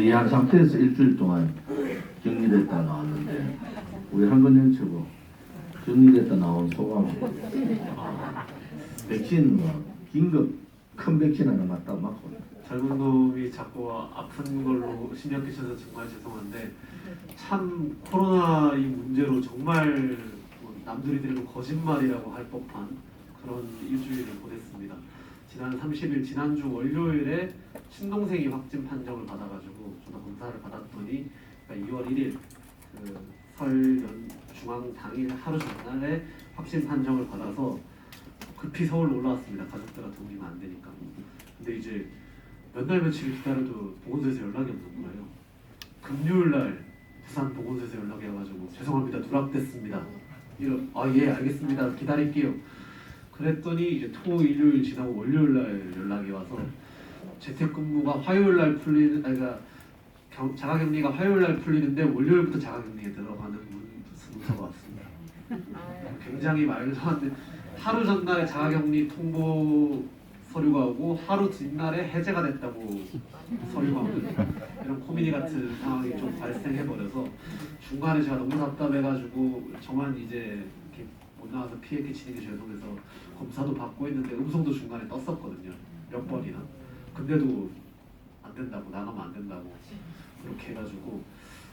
불리한 상태에서 일주일 동안 격리됐다 나왔는데 우리 한건영 최고 격리됐다 나온 소감 아, 백신 뭐 긴급 큰 백신 하나 맞다 맞고 젊은 놈이 자꾸 아픈 걸로 신경 끼쳐서 정말 죄송한데 참 코로나 이 문제로 정말 뭐 남들이 들으면 거짓말이라고 할 법한 그런 일주일을 보냈습니다. 지난 30일 지난주 월요일에 친동생이 확진 판정을 받아가지고 저도 검사를 받았더니 그러니까 2월 1일 그 설 중앙 당일 하루 전날에 확진 판정을 받아서 급히 서울로 올라왔습니다. 가족들과 동의가 안 되니까. 근데 이제 몇 날 며칠 기다려도 보건소에서 연락이 없는 거예요. 금요일 날 부산 보건소에서 연락이 와가지고 죄송합니다 누락됐습니다. 이런 아 예 알겠습니다 기다릴게요. 그랬더니 이제 토 일요일 지나고 월요일 날 연락이 와서 재택근무가 화요일 날 풀리는 아니 그러니까 경- 자가격리가 화요일 날 풀리는데 월요일부터 자가격리에 들어가는 문- 문서가 왔습니다. 굉장히 말도 안 되는 하루 전날에 자가격리 통보 서류가 오고 하루 뒷날에 해제가 됐다고 서류가 오는 이런 코미디 같은 상황이 좀 발생해 버려서 중간에 제가 너무 답답해가지고 저만 이제 이렇게 못 나와서 피해 끼치는 게 죄송해서 검사도 받고 했는데 음성도 중간에 떴었거든요. 몇 번이나. 근데도 안 된다고 나가면 안 된다고 그렇게 해가지고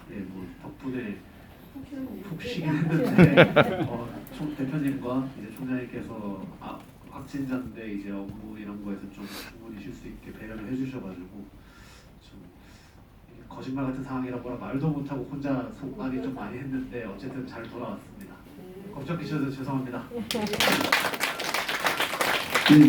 예뭐 덕분에 푹 쉬긴 했는데 어, 총 대표님과 이제 총장님께서 아, 확진자인데 이제 업무 이런 거에서 좀 충분히 쉴 수 있게 배려를 해주셔가지고 좀 거짓말 같은 상황이라 뭐라 말도 못하고 혼자 속말이 좀 많이 했는데 어쨌든 잘 돌아왔습니다. 걱정 끼셔서 죄송합니다. Mm.